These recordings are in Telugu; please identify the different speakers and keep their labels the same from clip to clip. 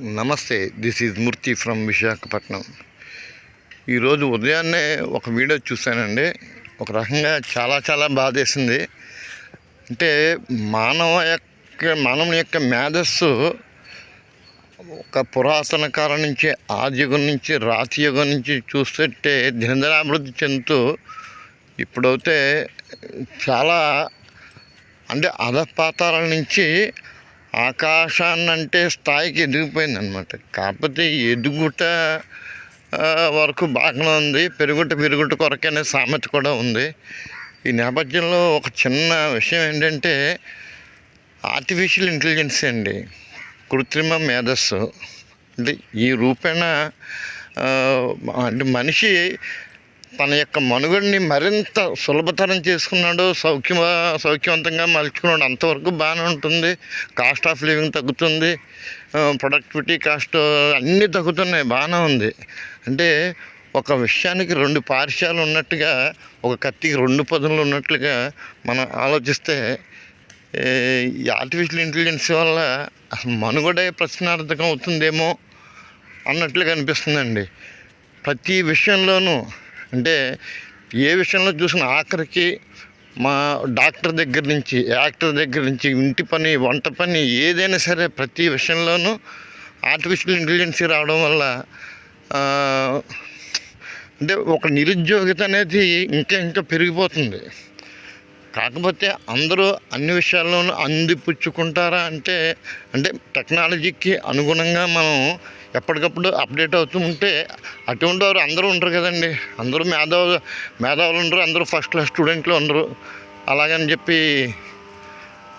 Speaker 1: నమస్తే this is Murthy from Visakhapatnam ఈరోజు ఉదయాన్నే ఒక వీడియో చూశానండి. ఒక రకంగా చాలా చాలా బాధేసింది. అంటే మానవ యొక్క మానవుని యొక్క మేధస్సు ఒక పురాతన కాలం నుంచి ఆది యుగం నుంచి రాతి యుగం నుంచి చూస్తుంటే దినదినాభివృద్ధి చెందుతూ ఇప్పుడైతే చాలా అంటే అధపాతాల నుంచి ఆకాశాన్ని అంటే స్థాయికి ఎదిగిపోయింది అనమాట కాకపోతే ఎదుగుట వరకు బాగానే ఉంది. పెరుగుట పెరుగుట కొరకనే అనే సామెత కూడా ఉంది. ఈ నేపథ్యంలో ఒక చిన్న విషయం ఏంటంటే ఆర్టిఫిషియల్ ఇంటెలిజెన్స్ అండి. కృత్రిమ మేధస్సు. అంటే ఈ రూపేణ అంటే మనిషి తన యొక్క మనుగడిని మరింత సులభతరం చేసుకున్నాడు సౌఖ్య సౌఖ్యవంతంగా మలుచుకున్నాడు అంతవరకు బాగానే ఉంటుంది. కాస్ట్ ఆఫ్ లివింగ్ తగ్గుతుంది. ప్రొడక్టివిటీ కాస్ట్ అన్నీ తగ్గుతున్నాయి బాగానే ఉంది. అంటే ఒక విషయానికి రెండు పార్శ్యాలు ఉన్నట్టుగా ఒక కత్తికి రెండు పదులు ఉన్నట్లుగా మనం ఆలోచిస్తే ఈ ఆర్టిఫిషియల్ ఇంటెలిజెన్స్ వల్ల అసలు మనుగడే ప్రశ్నార్థకం అవుతుందేమో అన్నట్లుగా అనిపిస్తుందండి. ప్రతి విషయంలోనూ అంటే ఏ విషయంలో చూసిన ఆఖరికి మా డాక్టర్ దగ్గర నుంచి యాక్టర్ దగ్గర నుంచి ఇంటి పని వంట పని ఏదైనా సరే ప్రతి విషయంలోనూ ఆర్టిఫిషియల్ ఇంటెలిజెన్స్ రావడం వల్ల అంటే ఒక నిరుద్యోగిత అనేది ఇంకా ఇంకా పెరిగిపోతుంది. కాకపోతే అందరూ అన్ని విషయాల్లోనూ అందిపుచ్చుకుంటారా అంటే అంటే టెక్నాలజీకి అనుగుణంగా మనం ఎప్పటికప్పుడు అప్డేట్ అవుతూ ఉంటే అటువంటి వారు అందరూ ఉండరు కదండి. అందరూ మేధావు మేధావులు ఉండరు అందరూ ఫస్ట్ క్లాస్ స్టూడెంట్లు ఉండరు. అలాగని చెప్పి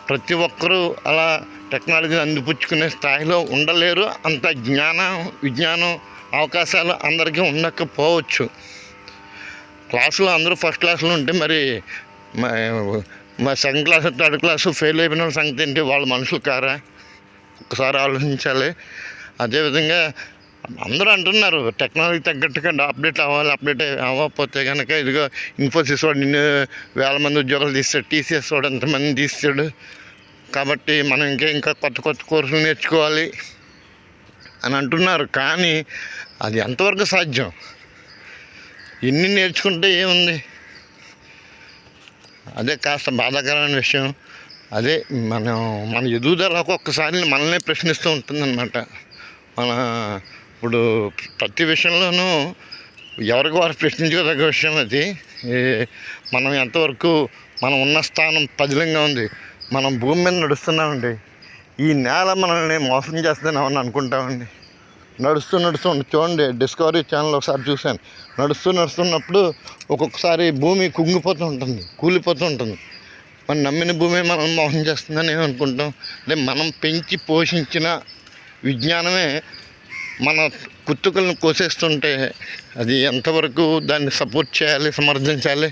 Speaker 1: ప్రతి ఒక్కరూ అలా టెక్నాలజీని అందిపుచ్చుకునే స్థాయిలో ఉండలేరు. అంత జ్ఞానం విజ్ఞానం అవకాశాలు అందరికీ ఉండకపోవచ్చు. క్లాసులో అందరూ ఫస్ట్ క్లాస్లో ఉంటే మరి మా second class third class fail అయిపోయిన సంగతి ఏంటి? వాళ్ళ మనుషులు కారా? ఒకసారి ఆలోచించాలి. అదేవిధంగా అందరూ అంటున్నారు టెక్నాలజీ తగ్గట్టుగా అప్డేట్ అవ్వాలి అప్డేట్ అవ్వకపోతే కనుక ఇదిగో ఇన్ఫోసిస్ వాడు నిన్ను వేల మంది ఉద్యోగాలు తీస్తాడు టీసీఎస్ వాడు ఎంతమంది తీస్తాడు. కాబట్టి మనం ఇంకా ఇంకా కొత్త కొత్త కోర్సులు నేర్చుకోవాలి అని అంటున్నారు. కానీ అది ఎంతవరకు సాధ్యం? ఎన్ని నేర్చుకుంటే ఏముంది? అదే కాస్త బాధాకరమైన విషయం. అదే మనం మన ఎదుగుదల ఒక్కొక్కసారి మనల్నే ప్రశ్నిస్తూ ఉంటుందన్నమాట. మన ఇప్పుడు ప్రతి విషయంలోనూ ఎవరికి వారు ప్రశ్నించుకోదగ్గ విషయం అది. మనం ఎంతవరకు మనం ఉన్న స్థానం పదిలంగా ఉంది. మనం భూమి మీద నడుస్తున్నామండి. ఈ నేల మనల్ని మోసం చేస్తుందని అనుకుంటామండి? నడుస్తూ నడుస్తూ చూడండి డిస్కవరీ ఛానల్ ఒకసారి చూశాను. నడుస్తూ నడుస్తున్నప్పుడు ఒక్కొక్కసారి భూమి కుంగిపోతూ ఉంటుంది కూలిపోతూ ఉంటుంది. మనం నమ్మిన భూమి మనం మోసం చేస్తుందని అనుకుంటాం అంటే మనం పెంచి పోషించిన విజ్ఞానమే మన కుత్తుకలను కోసేస్తుంటే అది ఎంతవరకు దాన్ని సపోర్ట్ చేయాలి సమర్థించాలి?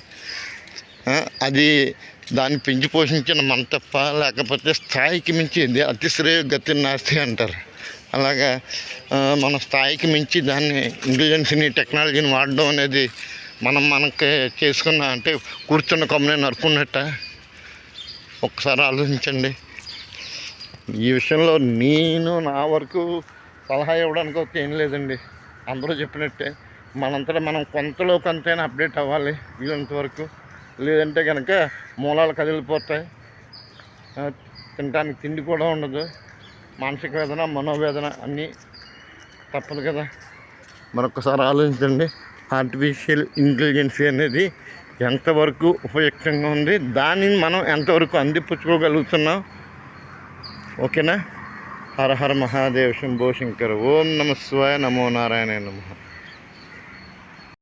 Speaker 1: అది దాన్ని పెంచి పోషించిన మన తప్ప లేకపోతే స్థాయికి మించి ఇది అతిశ్రేయ గతి నాస్తి అంటారు. అలాగా మన స్థాయికి మించి దాన్ని ఇంటెలిజెన్స్ని టెక్నాలజీని వాడడం అనేది మనం మనకి చేసుకున్న అంటే కూర్చున్న కొమ్మనే నరుకున్నట్ట? ఒకసారి ఆలోచించండి. ఈ విషయంలో నేను నా వరకు సలహా ఇవ్వడానికి ఒక ఏం లేదండి. అందరూ చెప్పినట్టే. మనంతటా మనం కొంతలో కొంతైనా అప్డేట్ అవ్వాలి వీలంత వరకు. లేదంటే కనుక మూలాలు కదిలిపోతాయి. తినడానికి తిండి కూడా ఉండదు. మానసిక వేదన మనోవేదన అన్నీ తప్పదు కదా. మరొకసారి ఆలోచించండి. ఆర్టిఫిషియల్ ఇంటెలిజెన్సీ అనేది ఎంతవరకు ఉపయుక్తంగా ఉంది? దానిని మనం ఎంతవరకు అందిపుచ్చుకోగలుగుతున్నాం? ఓకేనా? హర హర మహాదేవ్ శంభో శంకర్. ఓం నమ శివాయ నమో నారాయణ నమః.